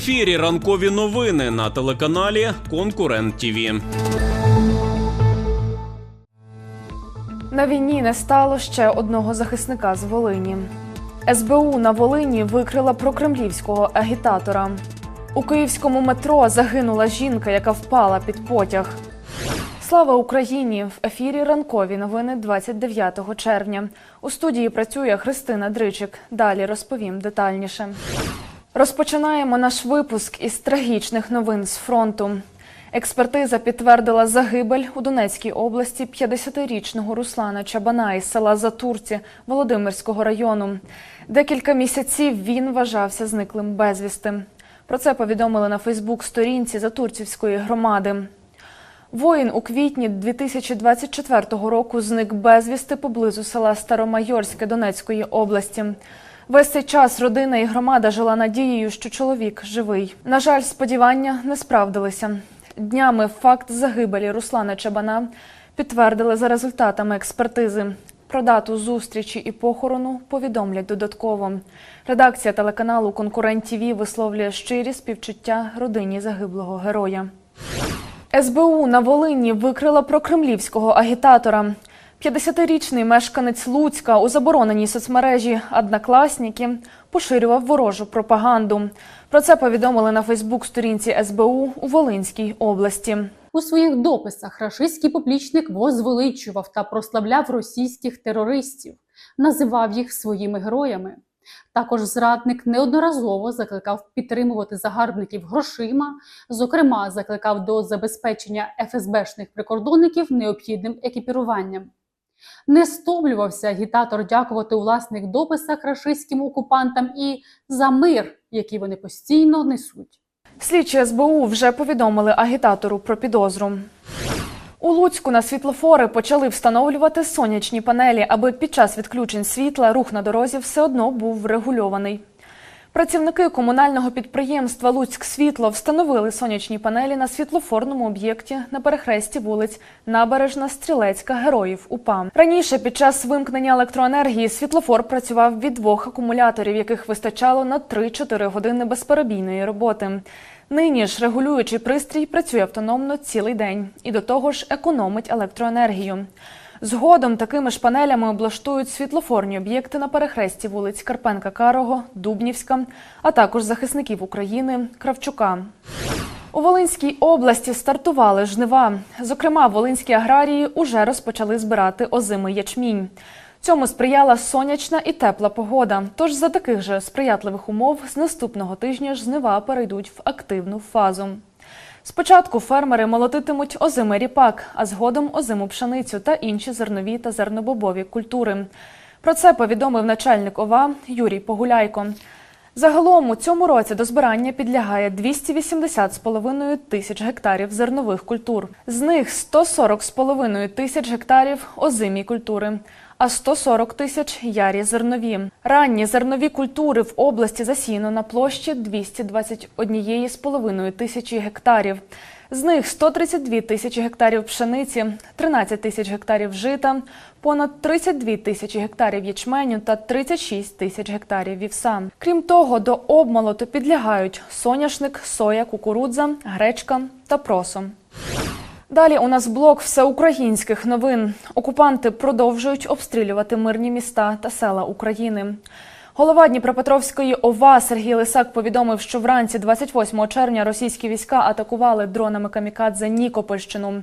ефірі ранкові новини на телеканалі Конкурент ТІВІ. На війні не стало ще одного захисника з Волині. СБУ на Волині викрила прокремлівського агітатора. У київському метро загинула жінка, яка впала під потяг. Слава Україні! В ефірі ранкові новини 29 червня. У студії працює Христина Дричик. Далі розповім детальніше. Розпочинаємо наш випуск із трагічних новин з фронту. Експертиза підтвердила загибель у Донецькій області 50-річного Руслана Чабана із села Затурці Володимирського району. Декілька місяців він вважався зниклим безвісти. Про це повідомили на Фейсбук-сторінці Затурцівської громади. Воїн у квітні 2024 року зник безвісти поблизу села Старомайорське Донецької області. Весь цей час родина і громада жила надією, що чоловік живий. На жаль, сподівання не справдилися. Днями факт загибелі Руслана Чабана підтвердили за результатами експертизи. Про дату зустрічі і похорону повідомлять додатково. Редакція телеканалу Конкурент ТІВІ висловлює щирі співчуття родині загиблого героя. СБУ на Волині викрила прокремлівського агітатора. 50-річний мешканець Луцька у забороненій соцмережі «Однокласники» поширював ворожу пропаганду. Про це повідомили на Фейсбук-сторінці СБУ у Волинській області. У своїх дописах рашистський поплічник возвеличував та прославляв російських терористів, називав їх своїми героями. Також зрадник неодноразово закликав підтримувати загарбників грошима, зокрема, закликав до забезпечення ФСБшних прикордонників необхідним екіпіруванням. Не стомлювався агітатор дякувати у власних дописах рашистським окупантам і за мир, який вони постійно несуть. Слідчі СБУ вже повідомили агітатору про підозру. У Луцьку на світлофори почали встановлювати сонячні панелі, аби під час відключень світла рух на дорозі все одно був врегульований. Працівники комунального підприємства Луцьк Світло встановили сонячні панелі на світлофорному об'єкті на перехресті вулиць Набережна Стрілецька Героїв УПА. Раніше під час вимкнення електроенергії світлофор працював від двох акумуляторів, яких вистачало на 3-4 години безперебійної роботи. Нині ж регулюючий пристрій працює автономно цілий день і до того ж економить електроенергію. Згодом такими ж панелями облаштують світлофорні об'єкти на перехресті вулиць Карпенка Карого, Дубнівська, а також захисників України Кравчука. У Волинській області стартували жнива. Зокрема, волинські аграрії уже розпочали збирати озимий ячмінь. Цьому сприяла сонячна і тепла погода. Тож за таких же сприятливих умов з наступного тижня жнива перейдуть в активну фазу. Спочатку фермери молотитимуть озимий ріпак, а згодом озиму пшеницю та інші зернові та зернобобові культури. Про це повідомив начальник ОВА Юрій Погуляйко. Загалом у цьому році до збирання підлягає 280,5 тисяч гектарів зернових культур. З них 140,5 тисяч гектарів озимі культури, а 140 тисяч ярі зернові. Ранні зернові культури в області засіяно на площі 221,5 тисячі гектарів. З них 132 тисячі гектарів пшениці, 13 тисяч гектарів жита, понад 32 тисячі гектарів ячменю та 36 тисяч гектарів вівса. Крім того, до обмолоту підлягають соняшник, соя, кукурудза, гречка та просо. Далі у нас блок всеукраїнських новин. Окупанти продовжують обстрілювати мирні міста та села України. Голова Дніпропетровської ОВА Сергій Лисак повідомив, що вранці 28 червня російські війська атакували дронами камікадзе Нікопольщину.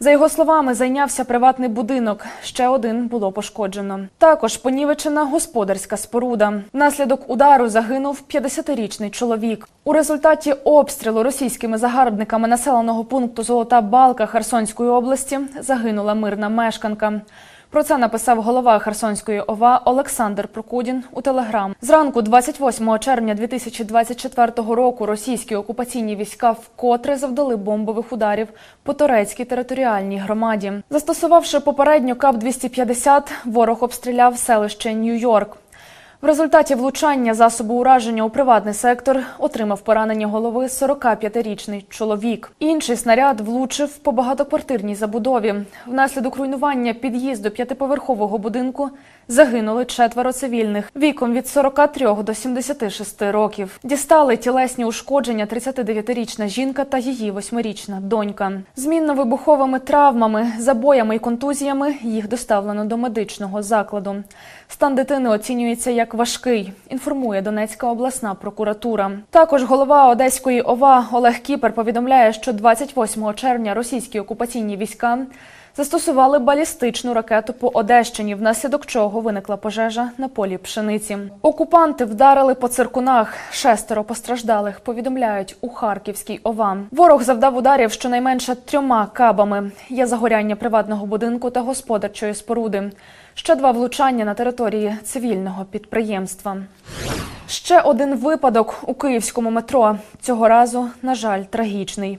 За його словами, зайнявся приватний будинок. Ще один було пошкоджено. Також понівечена господарська споруда. Внаслідок удару загинув 50-річний чоловік. У результаті обстрілу російськими загарбниками населеного пункту Золота Балка Херсонської області загинула мирна мешканка. Про це написав голова Херсонської ОВА Олександр Прокудін у телеграм. Зранку, 28 червня 2024 року, російські окупаційні війська вкотре завдали бомбових ударів по турецькій територіальній громаді. Застосувавши попередню КАП 250 ворог обстріляв селище Нью-Йорк. В результаті влучання засобу ураження у приватний сектор отримав поранення голови 45-річний чоловік. Інший снаряд влучив по багатоквартирній забудові. Внаслідок руйнування під'їзду п'ятиповерхового будинку загинули четверо цивільних віком від 43 до 76 років. Дістали тілесні ушкодження 39-річна жінка та її восьмирічна донька. Змінно-вибуховими травмами, забоями і контузіями їх доставлено до медичного закладу. Стан дитини оцінюється як важкий, інформує Донецька обласна прокуратура. Також голова Одеської ОВА Олег Кіпер повідомляє, що 28 червня російські окупаційні війська застосували балістичну ракету по Одещині, внаслідок чого виникла пожежа на полі пшениці. Окупанти вдарили по циркунах. Шестеро постраждалих повідомляють у Харківській ОВА. Ворог завдав ударів щонайменше трьома кабами. Є загоряння приватного будинку та господарчої споруди. Ще два влучання на території цивільного підприємства. Ще один випадок у київському метро. Цього разу, на жаль, трагічний.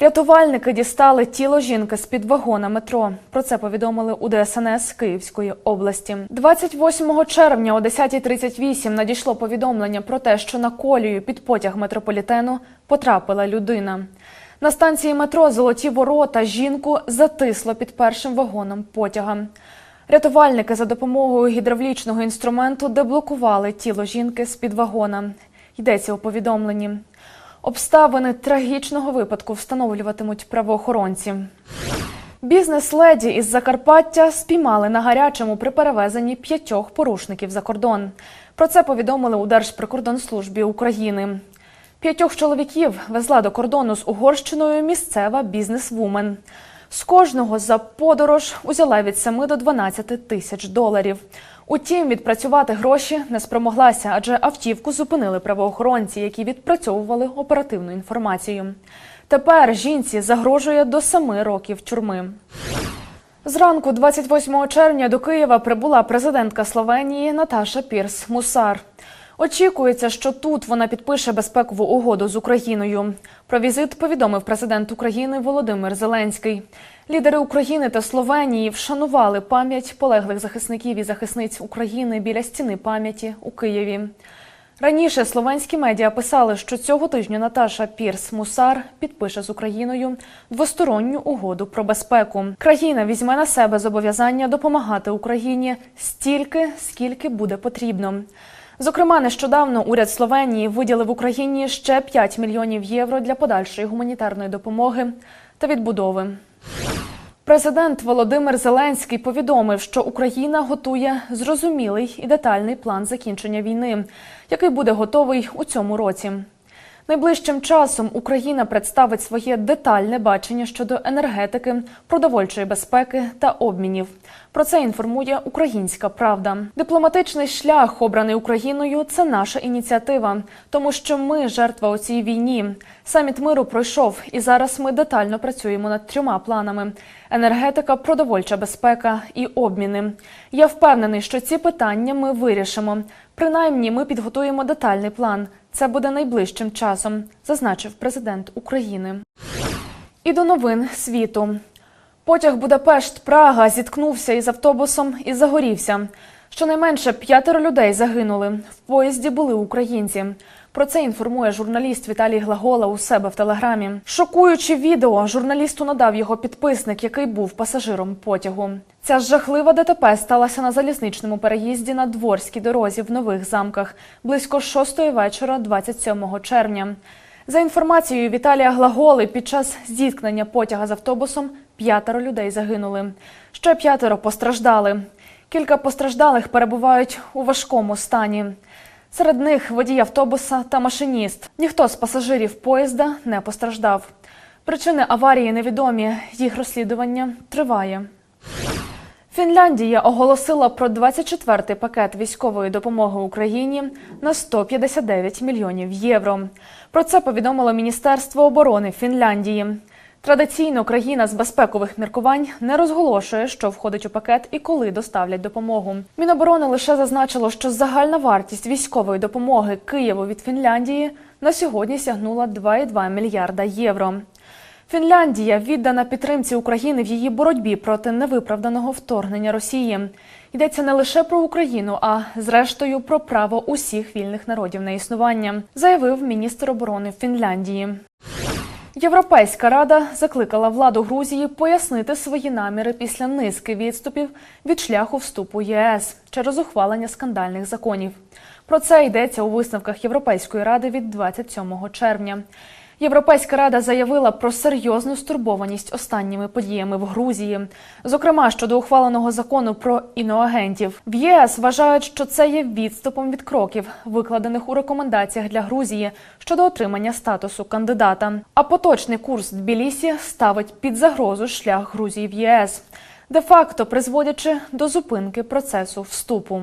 Рятувальники дістали тіло жінки з під вагона метро. Про це повідомили у ДСНС Київської області. 28 червня о 10.38 надійшло повідомлення про те, що на колію під потяг метрополітену потрапила людина. На станції метро Золоті ворота жінку затисло під першим вагоном потяга. Рятувальники за допомогою гідравлічного інструменту деблокували тіло жінки з під вагона. Йдеться у повідомленні. Обставини трагічного випадку встановлюватимуть правоохоронці. Бізнес-леді із Закарпаття спіймали на гарячому при перевезенні п'ятьох порушників за кордон. Про це повідомили у Держприкордонслужбі України. П'ятьох чоловіків везла до кордону з Угорщиною місцева бізнес-вумен. З кожного за подорож узяла від 7 до 12 тисяч доларів. Утім, відпрацювати гроші не спромоглася, адже автівку зупинили правоохоронці, які відпрацьовували оперативну інформацію. Тепер жінці загрожує до 7 років тюрми. Зранку 28 червня до Києва прибула президентка Словенії Наташа Пірс Мусар. Очікується, що тут вона підпише безпекову угоду з Україною. Про візит повідомив президент України Володимир Зеленський. Лідери України та Словенії вшанували пам'ять полеглих захисників і захисниць України біля стіни пам'яті у Києві. Раніше словенські медіа писали, що цього тижня Наташа Пірс Мусар підпише з Україною двосторонню угоду про безпеку. Країна візьме на себе зобов'язання допомагати Україні стільки, скільки буде потрібно. Зокрема, нещодавно уряд Словенії виділив Україні ще 5 мільйонів євро для подальшої гуманітарної допомоги та відбудови. Президент Володимир Зеленський повідомив, що Україна готує зрозумілий і детальний план закінчення війни, який буде готовий у цьому році. Найближчим часом Україна представить своє детальне бачення щодо енергетики, продовольчої безпеки та обмінів. Про це інформує Українська Правда. Дипломатичний шлях, обраний Україною, це наша ініціатива, тому що ми жертва у цій війні. Саміт миру пройшов, і зараз ми детально працюємо над трьома планами: енергетика, продовольча безпека і обміни. Я впевнений, що ці питання ми вирішимо. Принаймні, ми підготуємо детальний план. Це буде найближчим часом, зазначив президент України. І до новин світу. Потяг Будапешт Прага зіткнувся із автобусом і загорівся. Щонайменше п'ятеро людей загинули. В поїзді були українці. Про це інформує журналіст Віталій Глагола у себе в телеграмі. Шокуючи відео, журналісту надав його підписник, який був пасажиром потягу. Ця жахлива ДТП сталася на залізничному переїзді на дворській дорозі в нових замках близько 6 вечора, 27 червня. За інформацією Віталія Глаголи, під час зіткнення потяга з автобусом п'ятеро людей загинули. Ще п'ятеро постраждали. Кілька постраждалих перебувають у важкому стані. Серед них водій автобуса та машиніст. Ніхто з пасажирів поїзда не постраждав. Причини аварії невідомі. Їх розслідування триває. Фінляндія оголосила про 24-й пакет військової допомоги Україні на 159 мільйонів євро. Про це повідомило Міністерство оборони Фінляндії. Традиційно країна з безпекових міркувань не розголошує, що входить у пакет і коли доставлять допомогу. Міноборони лише зазначило, що загальна вартість військової допомоги Києву від Фінляндії на сьогодні сягнула 2,2 мільярда євро. Фінляндія віддана підтримці України в її боротьбі проти невиправданого вторгнення Росії. Йдеться не лише про Україну, а зрештою про право усіх вільних народів на існування, заявив міністр оборони Фінляндії. Європейська рада закликала владу Грузії пояснити свої наміри після низки відступів від шляху вступу ЄС через ухвалення скандальних законів. Про це йдеться у висновках Європейської ради від 27 червня. Європейська рада заявила про серйозну стурбованість останніми подіями в Грузії, зокрема щодо ухваленого закону про іноагентів. В ЄС вважають, що це є відступом від кроків, викладених у рекомендаціях для Грузії щодо отримання статусу кандидата. А поточний курс Тбілісі ставить під загрозу шлях Грузії в ЄС, де-факто призводячи до зупинки процесу вступу.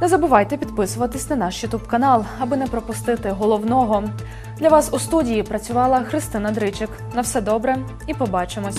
Не забувайте підписуватись на наш Ютуб канал, аби не пропустити головного. Для вас у студії працювала Христина Дричик. На все добре і побачимось.